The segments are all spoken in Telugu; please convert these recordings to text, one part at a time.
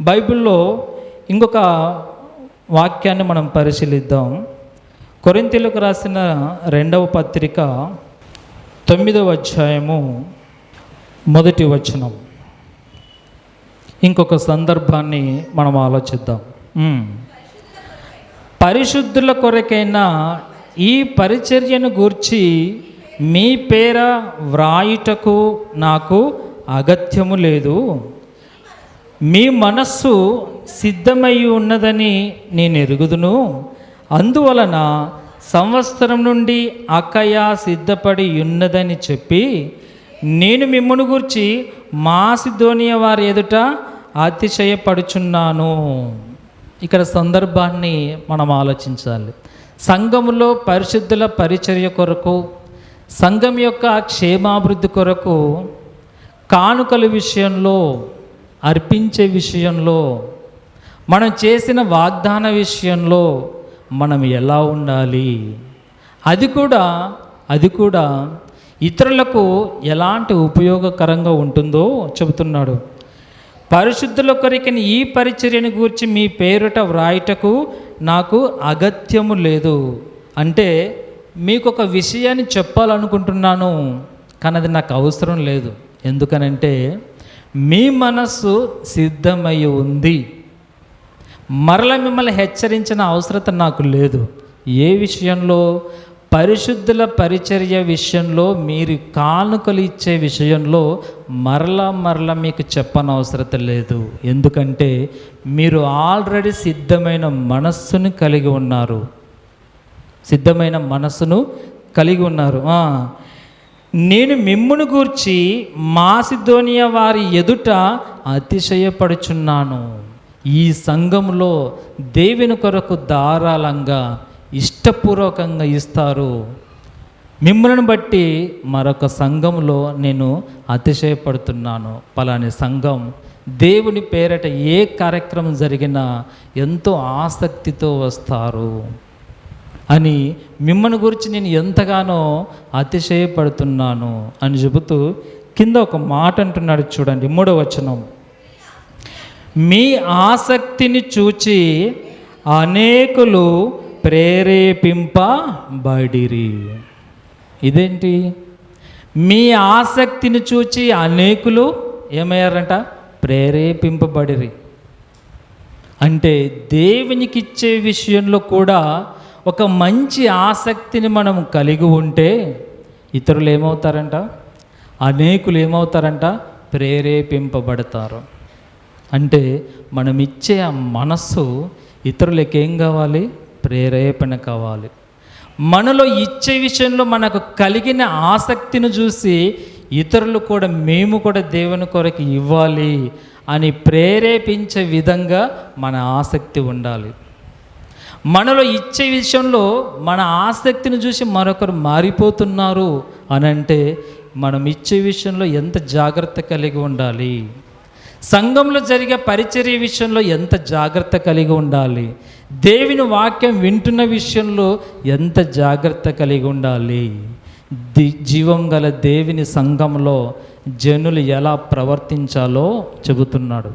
బైబిల్లో ఇంకొక వాక్యాన్ని మనం పరిశీలిద్దాం. కొరింతలకు రాసిన రెండవ పత్రిక తొమ్మిదవ అధ్యాయము మొదటి వచనం. ఇంకొక సందర్భాన్ని మనం ఆలోచిద్దాం. పరిశుద్ధుల కొరకైనా ఈ పరిచర్యను గూర్చి మీ పేర వ్రాయుటకు నాకు అగత్యము లేదు. మీ మనస్సు సిద్ధమై ఉన్నదని నేను ఎరుగుదును. అందువలన సంవత్సరం నుండి అక్కయ సిద్ధపడి ఉన్నదని చెప్పి నేను మిమ్మల్ని గురించి మాసిధోనియ వారి ఎదుట అతిశయపడుచున్నాను. ఇక్కడ సందర్భాన్ని మనం ఆలోచించాలి. సంఘములో పరిశుద్ధుల పరిచర్య కొరకు సంఘం యొక్క క్షేమాభివృద్ధి కొరకు కానుకల విషయంలో అర్పించే విషయంలో మనం చేసిన వాగ్దాన విషయంలో మనం ఎలా ఉండాలి? అది కూడా అది కూడా ఇతరులకు ఎలాంటి ఉపయోగకరంగా ఉంటుందో చెబుతున్నాడు. పరిశుద్ధుల కొరికిన ఈ పరిచర్యను గూర్చి మీ పేరుట వ్రాయటకు నాకు అగత్యము లేదు. అంటే మీకు ఒక విషయాన్ని చెప్పాలనుకుంటున్నాను కానీ అది నాకు అవసరం లేదు. ఎందుకనంటే మీ మనస్సు సిద్ధమై ఉంది. మరల మిమ్మల్ని హెచ్చరించిన అవసరత నాకు లేదు. ఏ విషయంలో? పరిశుద్ధుల పరిచర్య విషయంలో మీరు కానుకలు ఇచ్చే విషయంలో మరల మరల మీకు చెప్పనవసరత లేదు. ఎందుకంటే మీరు ఆల్రెడీ సిద్ధమైన మనస్సును కలిగి ఉన్నారు. సిద్ధమైన మనస్సును కలిగి ఉన్నారు. నేను మిమ్మును గూర్చి మాసిధోనియ వారి ఎదుట అతిశయపడుచున్నాను. ఈ సంఘంలో దేవుని కొరకు ధారాళంగా ఇష్టపూర్వకంగా ఇస్తారు. మిమ్మల్ని బట్టి మరొక సంఘంలో నేను అతిశయపడుతున్నాను. పలాని సంఘం దేవుని పేరట ఏ కార్యక్రమం జరిగినా ఎంతో ఆసక్తితో వస్తారు. అని మిమ్మల్ని గురించి నేను ఎంతగానో అతిశయపడుతున్నాను అని చెబుతూ కింద ఒక మాట అంటున్నాడు చూడండి మూడో వచనం. మీ ఆసక్తిని చూచి అనేకులు ప్రేరేపింపబడిరి. ఇదేంటి? మీ ఆసక్తిని చూచి అనేకులు ఏమయ్యారంట? ప్రేరేపింపబడిరి. అంటే దేవునికి ఇచ్చే విషయంలో కూడా ఒక మంచి ఆసక్తిని మనం కలిగి ఉంటే ఇతరులు ఏమవుతారంట? అనేకులు ఏమవుతారంట? ప్రేరేపింపబడతారు. అంటే మనం ఇచ్చే ఆ మనస్సు ఇతరులకు ఏం కావాలి? ప్రేరేపణ కావాలి. మనలో ఇచ్చే విషయంలో మనకు కలిగిన ఆసక్తిని చూసి ఇతరులు కూడా మేము కూడా దేవుని కొరకు ఇవ్వాలి అని ప్రేరేపించే విధంగా మన ఆసక్తి ఉండాలి. మనలో ఇచ్చే విషయంలో మన ఆసక్తిని చూసి మరొకరు మారిపోతున్నారు అని అంటే మనం ఇచ్చే విషయంలో ఎంత జాగ్రత్త కలిగి ఉండాలి? సంఘంలో జరిగే పరిచర్య విషయంలో ఎంత జాగ్రత్త కలిగి ఉండాలి? దేవుని వాక్యం వింటున్న విషయంలో ఎంత జాగ్రత్త కలిగి ఉండాలి? ది జీవం గల దేవుని సంఘంలో జనులు ఎలా ప్రవర్తించాలో చెబుతున్నాడు.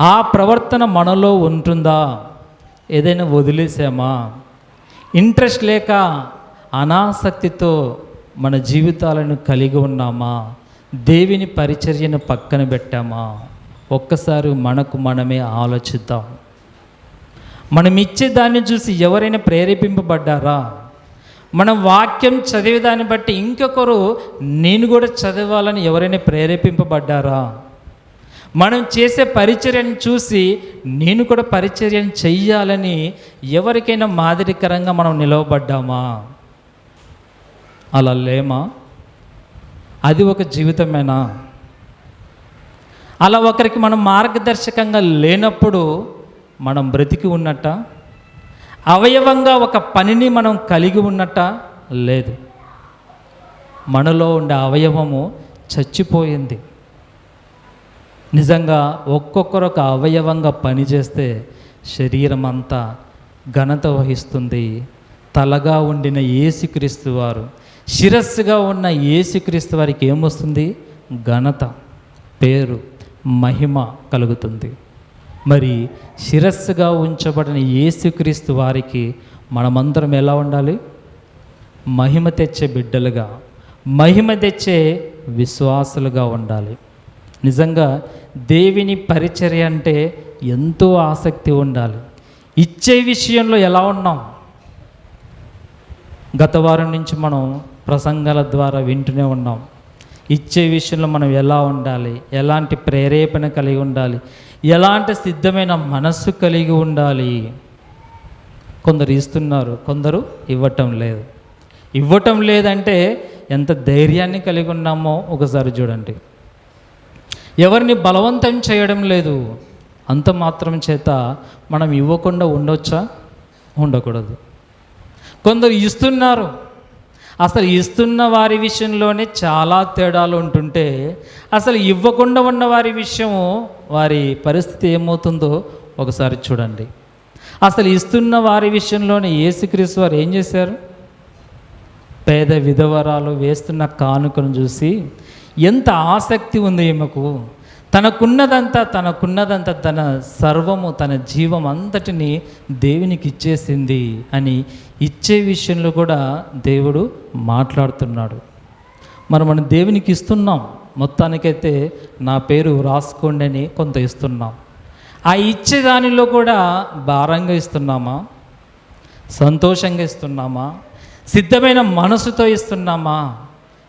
ఆ ప్రవర్తన మనలో ఉంటుందా? ఏదైనా వదిలేసామా? ఇంట్రెస్ట్ లేక అనాసక్తితో మన జీవితాలను కలిగి ఉన్నామా? దేవిని పరిచర్యను పక్కన పెట్టామా? ఒక్కసారి మనకు మనమే ఆలోచిద్దాం. మనం ఇచ్చే దాన్ని చూసి ఎవరైనా ప్రేరేపింపబడ్డారా? మనం వాక్యం చదివే దాన్ని బట్టి ఇంకొకరు నేను కూడా చదవాలని ఎవరైనా ప్రేరేపింపబడ్డారా? మనం చేసే పరిచర్యను చూసి నేను కూడా పరిచర్యను చెయ్యాలని ఎవరికైనా మాదిరికరంగా మనం నిలవబడ్డామా? అలా లేమా? అది ఒక జీవితమేనా? అలా ఒకరికి మనం మార్గదర్శకంగా లేనప్పుడు మనం బ్రతికి ఉన్నట్ట? అవయవంగా ఒక పనిని మనం కలిగి ఉన్నట్ట? లేదు. మనలో ఉండే అవయవము చచ్చిపోయింది. నిజంగా ఒక్కొక్కరు ఒక అవయవంగా పనిచేస్తే శరీరం అంతా ఘనత వహిస్తుంది. తలగా ఉండిన ఏసుక్రీస్తు వారు శిరస్సుగా ఉన్న ఏసుక్రీస్తు వారికి ఏమొస్తుంది? ఘనత పేరు మహిమ కలుగుతుంది. మరి శిరస్సుగా ఉంచబడిన ఏసుక్రీస్తు వారికి మనమందరం ఎలా ఉండాలి? మహిమ తెచ్చే బిడ్డలుగా మహిమ తెచ్చే విశ్వాసులుగా ఉండాలి. నిజంగా దేవిని పరిచర్య అంటే ఎంతో ఆసక్తి ఉండాలి. ఇచ్చే విషయంలో ఎలా ఉన్నాం? గత వారం నుంచి మనం ప్రసంగాల ద్వారా వింటూనే ఉన్నాం. ఇచ్చే విషయంలో మనం ఎలా ఉండాలి? ఎలాంటి ప్రేరేపణ కలిగి ఉండాలి? ఎలాంటి సిద్ధమైన మనస్సు కలిగి ఉండాలి? కొందరు ఇస్తున్నారు కొందరు ఇవ్వటం లేదు. ఇవ్వటం లేదంటే ఎంత ధైర్యాన్ని కలిగి ఉన్నామో ఒకసారి చూడండి. ఎవరిని బలవంతం చేయడం లేదు. అంత మాత్రం చేత మనం ఇవ్వకుండా ఉండొచ్చా? ఉండకూడదు. కొందరు ఇస్తున్నారు. అసలు ఇస్తున్న వారి విషయంలోనే చాలా తేడాలు ఉంటుంటే అసలు ఇవ్వకుండా ఉన్న వారి విషయము వారి పరిస్థితి ఏమవుతుందో ఒకసారి చూడండి. అసలు ఇస్తున్న వారి విషయంలోనే ఏసుక్రీస్తు వారు ఏం చేశారు? పేద విధవరాలు వేస్తున్న కానుకను చూసి ఎంత ఆసక్తి ఉంది ఈమెకు? తనకున్నదంతా తనకున్నదంతా తన సర్వము తన జీవం అంతటిని దేవునికి ఇచ్చేసింది అని ఇచ్చే విషయంలో కూడా దేవుడు మాట్లాడుతున్నాడు. మరి మనం దేవునికి ఇస్తున్నాం. మొత్తానికైతే నా పేరు రాసుకోండి అని కొంత ఇస్తున్నాం. ఆ ఇచ్చే దానిలో కూడా భారంగా ఇస్తున్నామా? సంతోషంగా ఇస్తున్నామా? సిద్ధమైన మనసుతో ఇస్తున్నామా?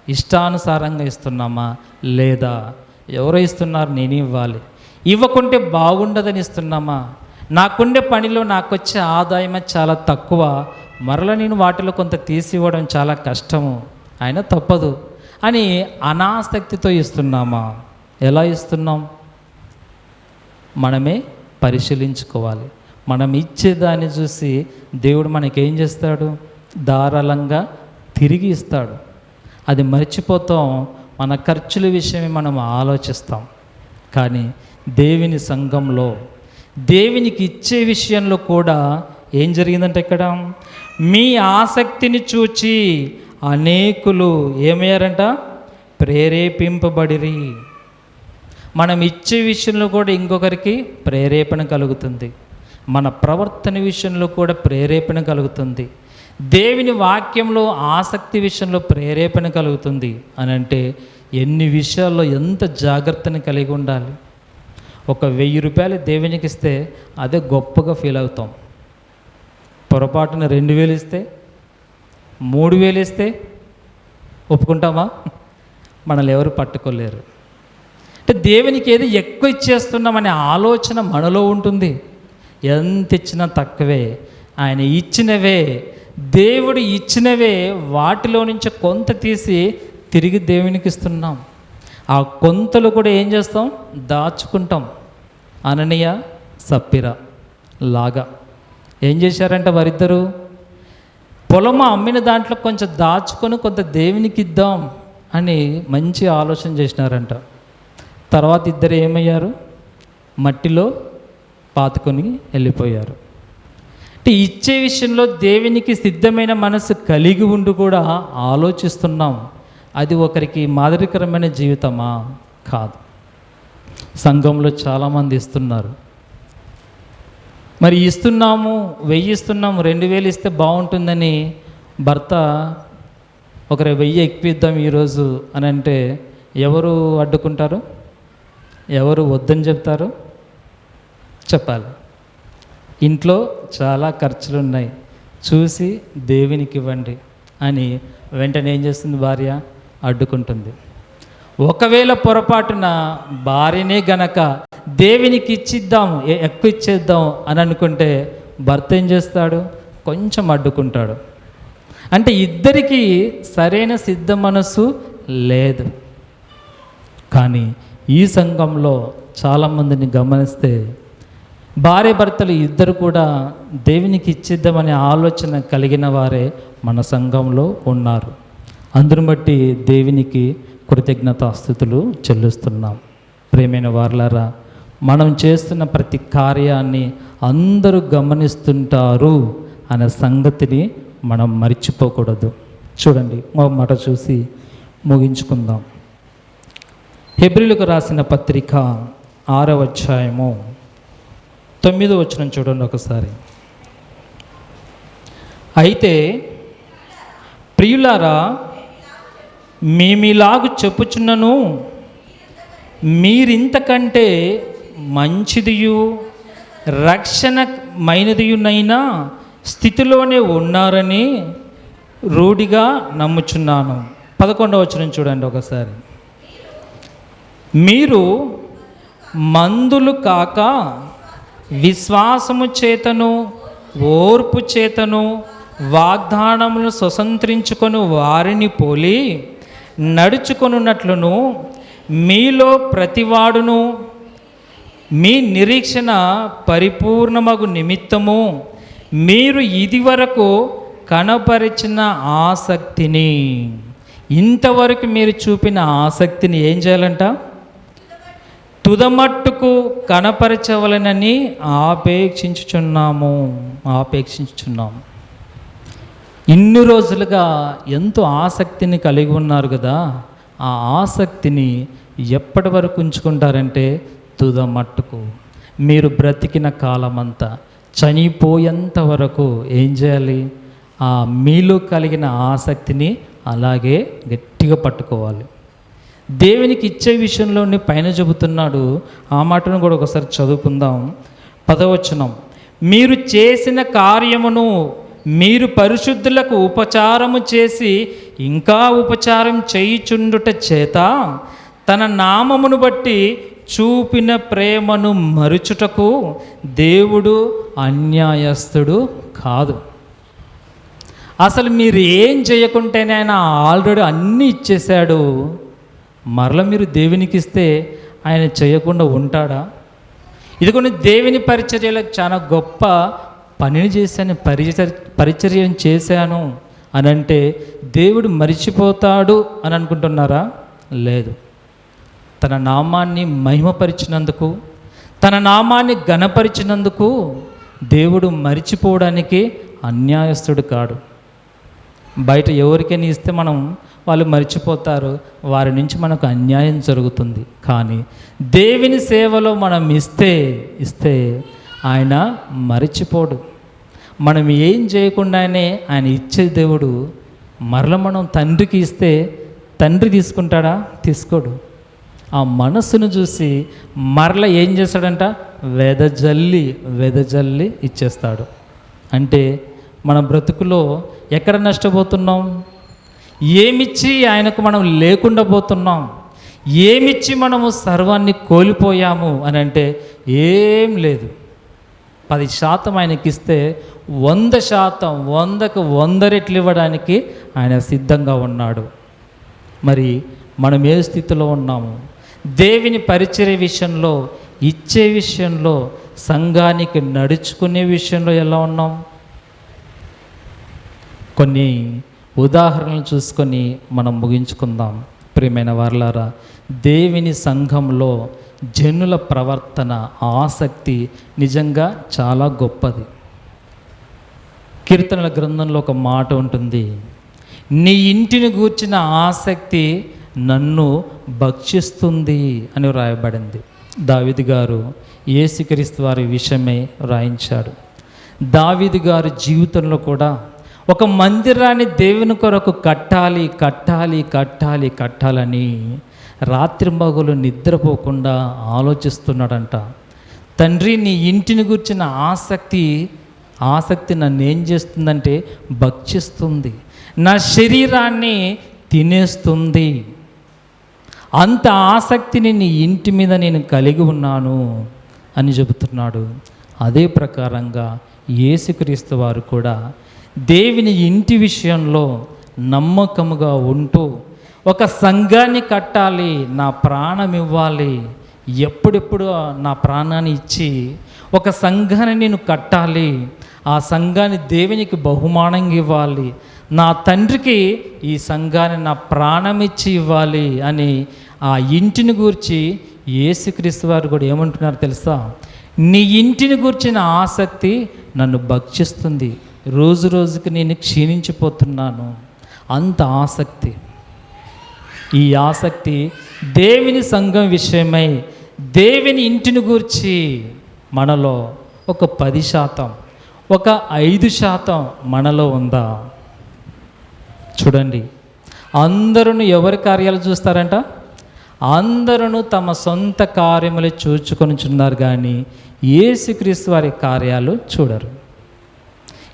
ఇష్టానుసారంగా ఇస్తున్నామా? లేదా ఎవరో ఇస్తున్నారు నేను ఇవ్వాలి. ఇవ్వకుంటే బాగుండదని ఇస్తున్నామా? నాకుండే పనిలో నాకు వచ్చే ఆదాయం చాలా తక్కువ. మరల నేను వాటిలో కొంత తీసి ఇవ్వడం చాలా కష్టము. అయినా తప్పదు. అని అనాసక్తితో ఇస్తున్నామా? ఎలా ఇస్తున్నాం? మనమే పరిశీలించుకోవాలి. మనం ఇచ్చేదాన్ని చూసి దేవుడు మనకేం చేస్తాడు? ధారాళంగా తిరిగి ఇస్తాడు. అది మర్చిపోతాం. మన ఖర్చుల విషయమే మనం ఆలోచిస్తాం. కానీ దేవుని సంఘంలో దేవునికి ఇచ్చే విషయంలో కూడా ఏం జరిగిందంటే ఇక్కడ? మీ ఆసక్తిని చూచి అనేకులు ఏమయ్యారంట? ప్రేరేపింపబడిరి. మనం ఇచ్చే విషయంలో కూడా ఇంకొకరికి ప్రేరేపణ కలుగుతుంది. మన ప్రవర్తన విషయంలో కూడా ప్రేరేపణ కలుగుతుంది. దేవుని వాక్యంలో ఆసక్తి విషయంలో ప్రేరేపణ కలుగుతుంది అని అంటే ఎన్ని విషయాల్లో ఎంత జాగ్రత్తని కలిగి ఉండాలి? ఒక వెయ్యి రూపాయలు దేవునికి ఇస్తే అదే గొప్పగా ఫీల్ అవుతాం. పొరపాటున రెండు వేలు ఇస్తే మూడు వేలు ఇస్తే ఒప్పుకుంటామా? మనల్ని ఎవరు పట్టుకోలేరు. అంటే దేవునికి ఏది ఎక్కువ ఇచ్చేస్తున్నామనే ఆలోచన మనలో ఉంటుంది. ఎంత ఇచ్చినా తక్కువే. ఆయన ఇచ్చినవే దేవుడు ఇచ్చినవే వాటిలో నుంచి కొంత తీసి తిరిగి దేవునికి ఇస్తున్నాం. ఆ కొంతలు కూడా ఏం చేస్తాం? దాచుకుంటాం. అననీయ సప్పిర లాగా. ఏం చేశారంట వారిద్దరూ? పొలము అమ్మిన దాంట్లో కొంచెం దాచుకొని కొంత దేవునికి ఇద్దాం అని మంచి ఆలోచన చేసినారంట. తర్వాత ఇద్దరు ఏమయ్యారు? మట్టిలో పాతుకొని వెళ్ళిపోయారు. అంటే ఇచ్చే విషయంలో దేవునికి సిద్ధమైన మనసు కలిగి ఉండి కూడా ఆలోచిస్తున్నాం. అది ఒకరికి మాదిరికరమైన జీవితమా? కాదు. సంఘంలో చాలామంది ఇస్తున్నారు. మరి ఇస్తున్నాము వెయ్యి ఇస్తున్నాము రెండు వేలు ఇస్తే బాగుంటుందని భర్త ఒకరి వెయ్యి ఎక్కిద్దాం ఈరోజు అని అంటే ఎవరు అడ్డుకుంటారు? ఎవరు వద్దని చెప్తారు? చెప్పాలి. ఇంట్లో చాలా ఖర్చులు ఉన్నాయి చూసి దేవునికి ఇవ్వండి అని వెంటనే ఏం చేస్తుంది భార్య? అడ్డుకుంటుంది. ఒకవేళ పొరపాటున భార్యనే గనక దేవునికి ఇచ్చిద్దాం ఎ- ఎక్కువ ఇచ్చేద్దాం అని అనుకుంటే భర్త ఏం చేస్తాడు? కొంచెం అడ్డుకుంటాడు. అంటే ఇద్దరికి సరైన సిద్ధ మనసు లేదు. కానీ ఈ సంఘంలో చాలామందిని గమనిస్తే భార్య భర్తలు ఇద్దరు కూడా దేవునికి ఇచ్చిద్దామనే ఆలోచన కలిగిన వారే మన సంఘంలో ఉన్నారు. అందును బట్టి దేవునికి కృతజ్ఞతాస్థుతులు చెల్లిస్తున్నాం. ప్రేమైన వార్లారా మనం చేస్తున్న ప్రతి కార్యాన్ని అందరూ గమనిస్తుంటారు అనే సంగతిని మనం మర్చిపోకూడదు. చూడండి మా మాట చూసి ముగించుకుందాం. హెబ్రిలకు రాసిన పత్రిక ఆరవ అధ్యాయము. తొమ్మిదో వచ్చిన చూడండి ఒకసారి. అయితే ప్రియులారా మేమిలాగు చెప్పుచున్నను మీరింతకంటే మంచిదియు రక్షణమైనదియునైనా స్థితిలోనే ఉన్నారని రూఢిగా నమ్ముచున్నాను. పదకొండవ వచ్చిన చూడండి ఒకసారి. మీరు మందులు కాక విశ్వాసము చేతను ఓర్పు చేతను వాగ్దానములను స్వతంత్రించుకొని వారిని పోలి నడుచుకొనున్నట్లును మీలో ప్రతివాడును. మీ నిరీక్షణ పరిపూర్ణమగు నిమిత్తము. మీరు ఇదివరకు కనపరిచిన ఆసక్తిని. ఇంతవరకు మీరు చూపిన ఆసక్తిని ఏం చేయాలంట? తుదమట్టుకు కనపరచవలనని ఆపేక్షించుచున్నాము. ఆపేక్షించుచున్నాము. ఇన్ని రోజులుగా ఎంతో ఆసక్తిని కలిగి ఉన్నారు కదా. ఆ ఆసక్తిని ఎప్పటి వరకు ఉంచుకుంటారంటే తుదమట్టుకు. మీరు బ్రతికిన కాలమంతా చనిపోయేంత వరకు ఏం చేయాలి? ఆ మీలో కలిగిన ఆసక్తిని అలాగే గట్టిగా పట్టుకోవాలి. దేవునికి ఇచ్చే విషయంలోనే పైన చెబుతున్నాడు. ఆ మాటను కూడా ఒకసారి చదువుకుందాం. పదవచనం. మీరు చేసిన కార్యమును మీరు పరిశుద్ధులకు ఉపచారము చేసి ఇంకా ఉపచారం చేయుచుండుట చేత తన నామమును బట్టి చూపిన ప్రేమను మరుచుటకు దేవుడు అన్యాయస్తుడు కాదు. అసలు మీరు ఏం చేయకుంటేనే ఆయన ఆల్రెడీ అన్నీ ఇచ్చేశాడు. మరల మీరు దేవునికి ఇస్తే ఆయన చేయకుండా ఉంటాడా? ఇది కొన్ని దేవుని పరిచర్యలకు చాలా గొప్ప పనిని చేశాను పరిచర్ పరిచర్యను చేశాను అని అంటే దేవుడు మరిచిపోతాడు అని అనుకుంటున్నారా? లేదు. తన నామాన్ని మహిమపరిచినందుకు తన నామాన్ని ఘనపరిచినందుకు దేవుడు మరిచిపోవడానికి అన్యాయస్తుడు కాడు. బయట ఎవరికైనా ఇస్తే మనం వాళ్ళు మర్చిపోతారు. వారి నుంచి మనకు అన్యాయం జరుగుతుంది. కానీ దేవుని సేవలో మనం ఇస్తే ఇస్తే ఆయన మరిచిపోడు. మనం ఏం చేయకుండానే ఆయన ఇచ్చే దేవుడు మరల మనం తండ్రికి ఇస్తే తండ్రి తీసుకుంటాడా? తీసుకోడు. ఆ మనస్సును చూసి మరల ఏం చేస్తాడంట? వెదజల్లి వెదజల్లి ఇచ్చేస్తాడు. అంటే మన బ్రతుకులో ఎక్కడ నష్టపోతున్నాం? ఏమిచ్చి ఆయనకు మనం లేకుండా పోతున్నాం? ఏమిచ్చి మనము సర్వాన్ని కోల్పోయాము అని అంటే ఏం లేదు. పది శాతం ఆయనకి ఇస్తే వంద శాతం వందకు వంద రెట్లు ఇవ్వడానికి ఆయన సిద్ధంగా ఉన్నాడు. మరి మనం ఏ స్థితిలో ఉన్నాము? దేవుని పరిచయ విషయంలో ఇచ్చే విషయంలో సంఘానికి నడుచుకునే విషయంలో ఎలా ఉన్నాం? కొన్ని ఉదాహరణలు చూసుకొని మనం ముగించుకుందాం. ప్రియమైన వారలారా దేవుని సంఘంలో జనుల ప్రవర్తన ఆసక్తి నిజంగా చాలా గొప్పది. కీర్తనల గ్రంథంలో ఒక మాట ఉంటుంది. నీ ఇంటిని గూర్చిన ఆసక్తి నన్ను భక్షిస్తుంది అని వ్రాయబడింది. దావిది గారు ఏసుక్రీస్తు వారి విషయమై రాయించాడు దావిది గారి జీవితంలో కూడా ఒక మందిరాన్ని దేవుని కొరకు కట్టాలి కట్టాలి కట్టాలి కట్టాలని రాత్రి మగులు నిద్రపోకుండా ఆలోచిస్తున్నాడంట. తండ్రి నీ ఇంటిని గురించిన ఆసక్తి ఆసక్తి నన్ను ఏం చేస్తుందంటే భక్షిస్తుంది. నా శరీరాన్ని తినేస్తుంది. అంత ఆసక్తిని నీ ఇంటి మీద నేను కలిగి ఉన్నాను అని చెబుతున్నాడు. అదే ప్రకారంగా యేసుక్రీస్తు వారు కూడా దేవుని ఇంటి విషయంలో నమ్మకముగా ఉంటూ ఒక సంఘాన్ని కట్టాలి నా ప్రాణం ఇవ్వాలి ఎప్పుడెప్పుడు నా ప్రాణాన్ని ఇచ్చి ఒక సంఘాన్ని నేను కట్టాలి ఆ సంఘాన్ని దేవునికి బహుమానంగా ఇవ్వాలి నా తండ్రికి ఈ సంఘాన్ని నా ప్రాణం ఇచ్చి ఇవ్వాలి అని ఆ ఇంటిని గూర్చి యేసుక్రీస్తు వారు కూడా ఏమంటున్నారు తెలుసా? నీ ఇంటిని గురించిన ఆసక్తి నన్ను భక్షిస్తుంది. రోజు రోజుకి నేను క్షీణించిపోతున్నాను. అంత ఆసక్తి. ఈ ఆసక్తి దేవుని సంఘం విషయమై దేవుని ఇంటిని గూర్చి మనలో ఒక పది శాతం ఒక ఐదు శాతం మనలో ఉందా? చూడండి. అందరూ ఎవరి కార్యాలు చూస్తారంట? అందరూ తమ సొంత కార్యములు చూచుకొనిచున్నారు కానీ ఏసుక్రీస్తు వారి కార్యాలు చూడరు.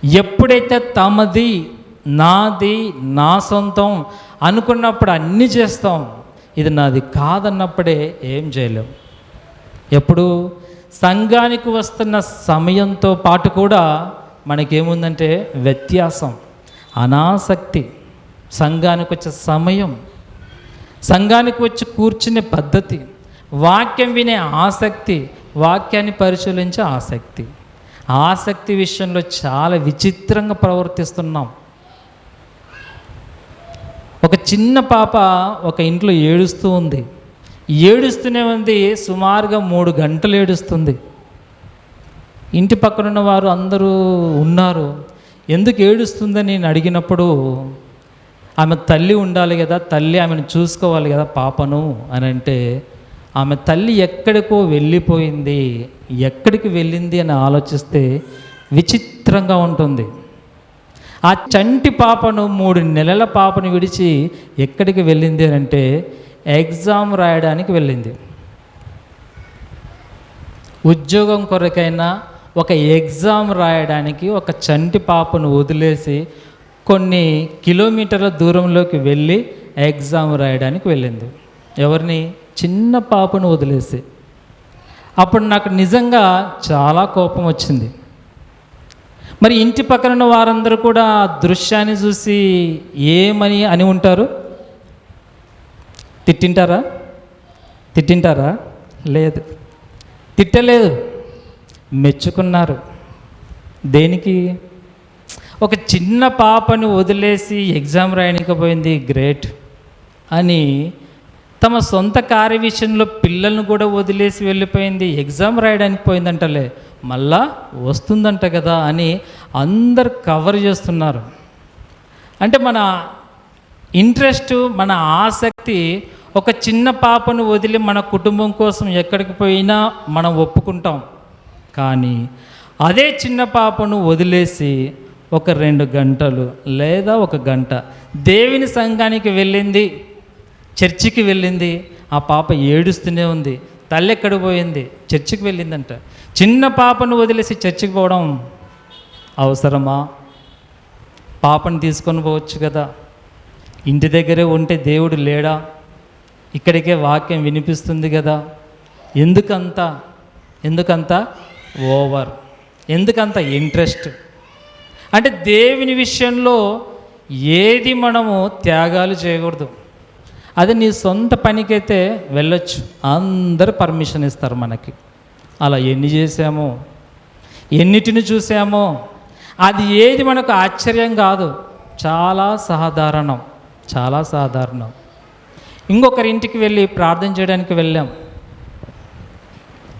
ఎప్పుడైతే తమది నాది నా సొంతం అనుకున్నప్పుడు అన్నీ చేస్తాం ఇది నాది కాదన్నప్పుడే ఏం చేయలేం. ఎప్పుడు సంఘానికి వస్తున్న సమయంతో పాటు కూడా మనకేముందంటే వ్యత్యాసం అనాసక్తి. సంఘానికి వచ్చే సమయం సంఘానికి వచ్చి కూర్చునే పద్ధతి వాక్యం వినే ఆసక్తి వాక్యాన్ని పరిశీలించే ఆసక్తి. ఆసక్తి విషయంలో చాలా విచిత్రంగా ప్రవర్తిస్తున్నాం. ఒక చిన్న పాప ఒక ఇంట్లో ఏడుస్తూ ఉంది. ఏడుస్తూనే ఉంది సుమారుగా మూడు గంటలు ఏడుస్తుంది. ఇంటి పక్కనున్న వారు అందరూ ఉన్నారు. ఎందుకు ఏడుస్తుందని నేను అడిగినప్పుడు ఆమె తల్లి ఉండాలి కదా తల్లి ఆమెను చూసుకోవాలి కదా పాపను అని అంటే ఆమె తల్లి ఎక్కడికో వెళ్ళిపోయింది. ఎక్కడికి వెళ్ళింది అని ఆలోచిస్తే విచిత్రంగా ఉంటుంది. ఆ చంటి పాపను మూడు నెలల పాపను విడిచి ఎక్కడికి వెళ్ళింది అని అంటే ఎగ్జామ్ రాయడానికి వెళ్ళింది. ఉద్యోగం కొరకైనా ఒక ఎగ్జామ్ రాయడానికి ఒక చంటి పాపను వదిలేసి కొన్ని కిలోమీటర్ల దూరంలోకి వెళ్ళి ఎగ్జామ్ రాయడానికి వెళ్ళింది. ఎవరిని? చిన్న పాపను వదిలేసి. అప్పుడు నాకు నిజంగా చాలా కోపం వచ్చింది. మరి ఇంటి పక్కన ఉన్న వారందరూ కూడా దృశ్యాన్ని చూసి ఏమని అని ఉంటారు? తిట్టింటారా? తిట్టింటారా? లేదు. తిట్టలేదు. మెచ్చుకున్నారు. దేనికి? ఒక చిన్న పాపని వదిలేసి ఎగ్జామ్ రాయనికపోయింది. గ్రేట్. అని తమ సొంత కార్య విషయంలో పిల్లలను కూడా వదిలేసి వెళ్ళిపోయింది. ఎగ్జామ్ రాయడానికి పోయిందంటలే. మళ్ళా వస్తుందంట కదా అని అందరు కవర్ చేస్తున్నారు. అంటే మన ఇంట్రెస్ట్ మన ఆసక్తి ఒక చిన్న పాపను వదిలి మన కుటుంబం కోసం ఎక్కడికి పోయినా మనం ఒప్పుకుంటాం. కానీ అదే చిన్న పాపను వదిలేసి ఒక రెండు గంటలు లేదా ఒక గంట దేవుని సంఘానికి వెళ్ళింది. చర్చికి వెళ్ళింది. ఆ పాప ఏడుస్తూనే ఉంది. తల్లి ఎక్కడ పోయింది? చర్చికి వెళ్ళిందంట. చిన్న పాపను వదిలేసి చర్చికి పోవడం అవసరమా? పాపను తీసుకొని పోవచ్చు కదా. ఇంటి దగ్గరే ఉంటే దేవుడు లేడా? ఇక్కడికే వాక్యం వినిపిస్తుంది కదా. ఎందుకంత? ఎందుకంత ఓవర్? ఎందుకంత ఇంట్రెస్ట్? అంటే దేవుని విషయంలో ఏది మనము త్యాగాలు చేయకూడదు. అది నీ సొంత పనికైతే వెళ్ళొచ్చు. అందరూ పర్మిషన్ ఇస్తారు మనకి. అలా ఎన్ని చేసామో ఎన్నిటిని చూసామో అది ఏది మనకు ఆశ్చర్యం కాదు. చాలా సాధారణం చాలా సాధారణం. ఇంకొకరి ఇంటికి వెళ్ళి ప్రార్థన చేయడానికి వెళ్ళాం.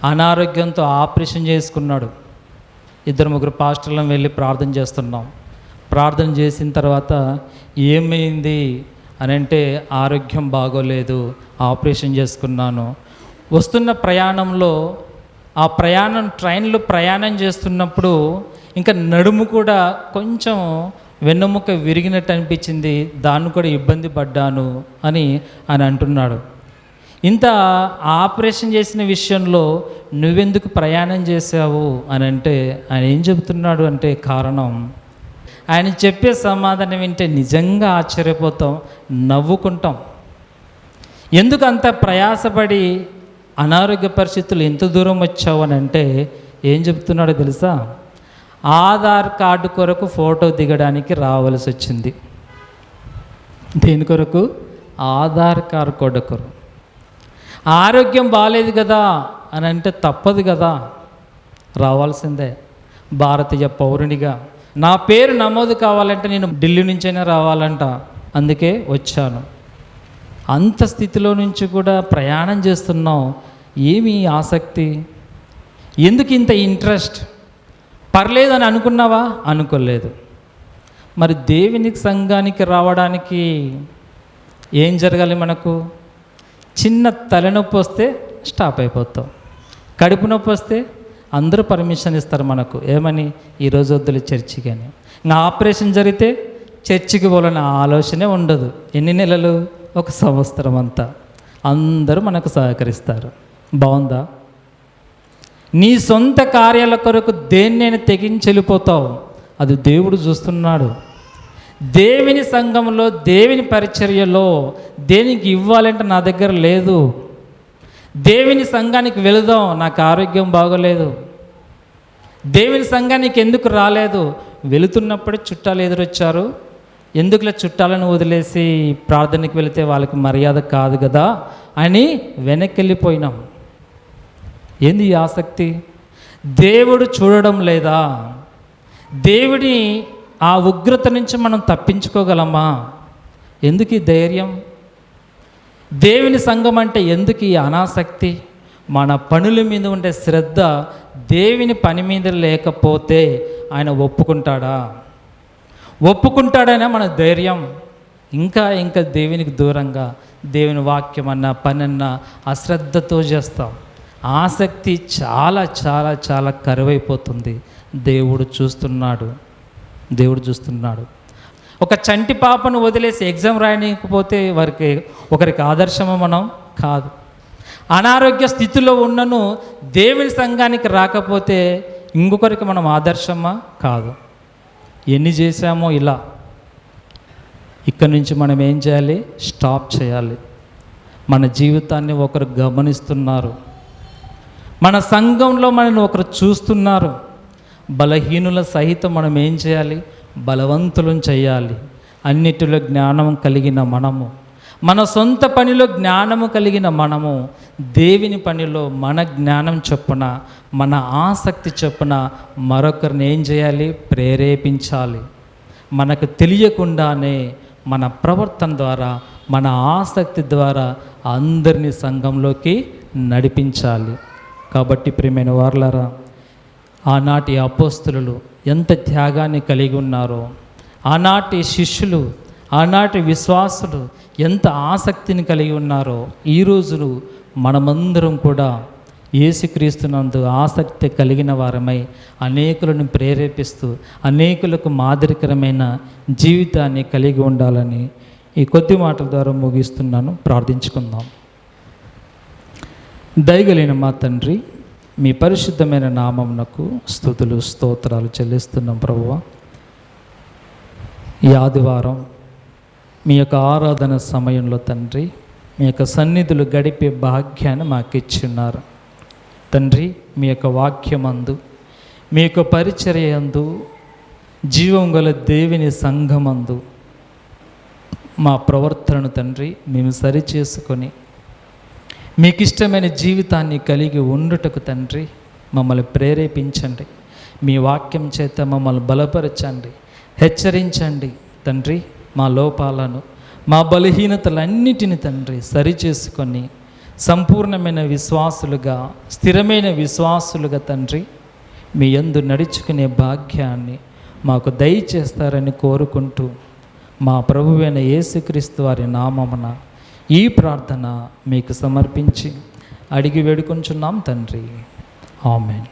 అనారోగ్యంతో ఆపరేషన్ చేసుకున్నాడు. ఇద్దరు ముగ్గురు పాస్టర్లను వెళ్ళి ప్రార్థన చేస్తున్నాం. ప్రార్థన చేసిన తర్వాత ఏమైంది? అని అంటే ఆరోగ్యం బాగోలేదు ఆపరేషన్ చేసుకున్నాను. వస్తున్న ప్రయాణంలో ఆ ప్రయాణం ట్రైన్లో ప్రయాణం చేస్తున్నప్పుడు ఇంకా నడుము కూడా కొంచెం వెన్నెముక విరిగినట్టు అనిపించింది దాన్ని కూడా ఇబ్బంది పడ్డాను అని ఆయన అంటున్నాడు. ఇంత ఆపరేషన్ చేసిన విషయంలో నువ్వెందుకు ప్రయాణం చేసావు అని అంటే ఆయన ఏం చెబుతున్నాడు అంటే కారణం ఆయన చెప్పే సమాధానం వింటే నిజంగా ఆశ్చర్యపోతాం నవ్వుకుంటాం. ఎందుకు అంత ప్రయాసపడి అనారోగ్య పరిస్థితులు ఎంత దూరం వచ్చావు అని అంటే ఏం చెప్తున్నాడో తెలుసా? ఆధార్ కార్డు కొరకు ఫోటో దిగడానికి రావాల్సి వచ్చింది. దేని కొరకు? ఆధార్ కార్డు కొరకు. ఆరోగ్యం బాగాలేదు కదా అని అంటే తప్పదు కదా. రావాల్సిందే. భారతీయ పౌరునిగా. నా పేరు నమోదు కావాలంటే నేను ఢిల్లీ నుంచైనా రావాలంట. అందుకే వచ్చాను. అంత స్థితిలో నుంచి కూడా ప్రయాణం చేస్తున్నాం ఏమి ఆసక్తి? ఎందుకు ఇంత ఇంట్రెస్ట్? పర్లేదు అని అనుకున్నావా? అనుకోలేదు. మరి దేవునికి సంఘానికి రావడానికి ఏం జరగాలి మనకు? చిన్న తలనొప్పి వస్తే స్టాప్ అయిపోతాం. కడుపు నొప్పి వస్తే అందరూ పర్మిషన్ ఇస్తారు మనకు. ఏమని? ఈరోజు వద్దులు చర్చి కానీ నా ఆపరేషన్ జరిగితే చర్చికి పోలని ఆలోచనే ఉండదు. ఎన్ని నెలలు? ఒక సంవత్సరం అంతా. అందరూ మనకు సహకరిస్తారు. బాగుందా? నీ సొంత కార్యాల కొరకు దేన్నైనా తెగించి వెళ్ళిపోతావు. అది దేవుడు చూస్తున్నాడు. దేవుని సంఘంలో దేవుని పరిచర్యలో దేనికి ఇవ్వాలంటే నా దగ్గర లేదు. దేవుని సంఘానికి వెళదాం నాకు ఆరోగ్యం బాగోలేదు. దేవుని సంఘానికి ఎందుకు రాలేదు? వెళుతున్నప్పుడే చుట్టాలు ఎదురొచ్చారు. ఎందుకులా చుట్టాలను వదిలేసి ప్రార్థనకి వెళితే వాళ్ళకి మర్యాద కాదు కదా అని వెనక్కి వెళ్ళిపోయినాం ఏంది ఆసక్తి? దేవుడు చూడడం లేదా? దేవుడి ఆ ఉగ్రత నుంచి మనం తప్పించుకోగలమా? ఎందుకు ఈ ధైర్యం? దేవుని సంఘం అంటే ఎందుకు ఈ అనాసక్తి? మన పనుల మీద ఉండే శ్రద్ధ దేవుని పని మీద లేకపోతే ఆయన ఒప్పుకుంటాడా? ఒప్పుకుంటాడనే మన ధైర్యం. ఇంకా ఇంకా దేవునికి దూరంగా దేవుని వాక్యం అన్న పని అన్న అశ్రద్ధతో చేస్తాం. ఆసక్తి చాలా చాలా చాలా కరువైపోతుంది. దేవుడు చూస్తున్నాడు. దేవుడు చూస్తున్నాడు. ఒక చంటి పాపను వదిలేసి ఎగ్జామ్ రాయకపోతే వారికి ఒకరికి ఆదర్శము మనం కాదు. అనారోగ్య స్థితిలో ఉన్నను దేవుని సంఘానికి రాకపోతే ఇంకొకరికి మనం ఆదర్శమా కాదు. ఎన్ని చేశామో ఇలా. ఇక్కడి నుంచి మనం ఏం చేయాలి? స్టాప్ చేయాలి. మన జీవితాన్ని ఒకరు గమనిస్తున్నారు. మన సంఘంలో మనల్ని ఒకరు చూస్తున్నారు. బలహీనుల సహితం మనం ఏం చేయాలి? బలవంతులను చేయాలి. అన్నిటిలో జ్ఞానం కలిగిన మనము. మన సొంత పనిలో జ్ఞానము కలిగిన మనము. దేవుని పనిలో మన జ్ఞానం చొప్పున మన ఆసక్తి చొప్పున మరొకరిని ఏం చేయాలి? ప్రేరేపించాలి. మనకు తెలియకుండానే మన ప్రవర్తన ద్వారా మన ఆసక్తి ద్వారా అందరినీ సంఘంలోకి నడిపించాలి. కాబట్టి ప్రియమైన వార్లరా ఆనాటి అపోస్తులు ఎంత త్యాగాన్ని కలిగి ఉన్నారో ఆనాటి శిష్యులు ఆనాటి విశ్వాసులు ఎంత ఆసక్తిని కలిగి ఉన్నారో ఈ రోజులు మనమందరం కూడా ఏసుక్రీస్తునందు ఆసక్తి కలిగిన వారమై అనేకులను ప్రేరేపిస్తూ అనేకులకు మాదిరికరమైన జీవితాన్ని కలిగి ఉండాలని ఈ కొద్ది మాటల ద్వారా ముగిస్తున్నాను. ప్రార్థించుకుందాం. దయగలిగిన మా తండ్రి మీ పరిశుద్ధమైన నామమునకు స్థుతులు స్తోత్రాలు చెల్లిస్తున్నాం ప్రభువ. ఈ ఆదివారం మీ యొక్క ఆరాధన సమయంలో తండ్రి మీ యొక్క సన్నిధులు గడిపే భాగ్యాన్ని మాకు ఇచ్చున్నారు తండ్రి మీ యొక్క వాక్యమందు మీ యొక్క పరిచర్యందు జీవం గల దేవుని సంఘమందు మా ప్రవర్తనను తండ్రి మేము సరిచేసుకొని మీకు ఇష్టమైన జీవితాన్ని కలిగి ఉండుటకు తండ్రి మమ్మల్ని ప్రేరేపించండి. మీ వాక్యం చేత మమ్మల్ని బలపరచండి. హెచ్చరించండి తండ్రి మా లోపాలను మా బలహీనతలన్నిటిని తండ్రి సరిచేసుకొని సంపూర్ణమైన విశ్వాసులుగా స్థిరమైన విశ్వాసులుగా తండ్రి మీ యందు నడుచుకునే భాగ్యాన్ని మాకు దయచేస్తారని కోరుకుంటూ మా ప్రభువైన యేసుక్రీస్తు వారి నామమున ఈ ప్రార్థన మీకు సమర్పించి అడిగి వేడుకొంచున్నాం తండ్రి. ఆమెన్.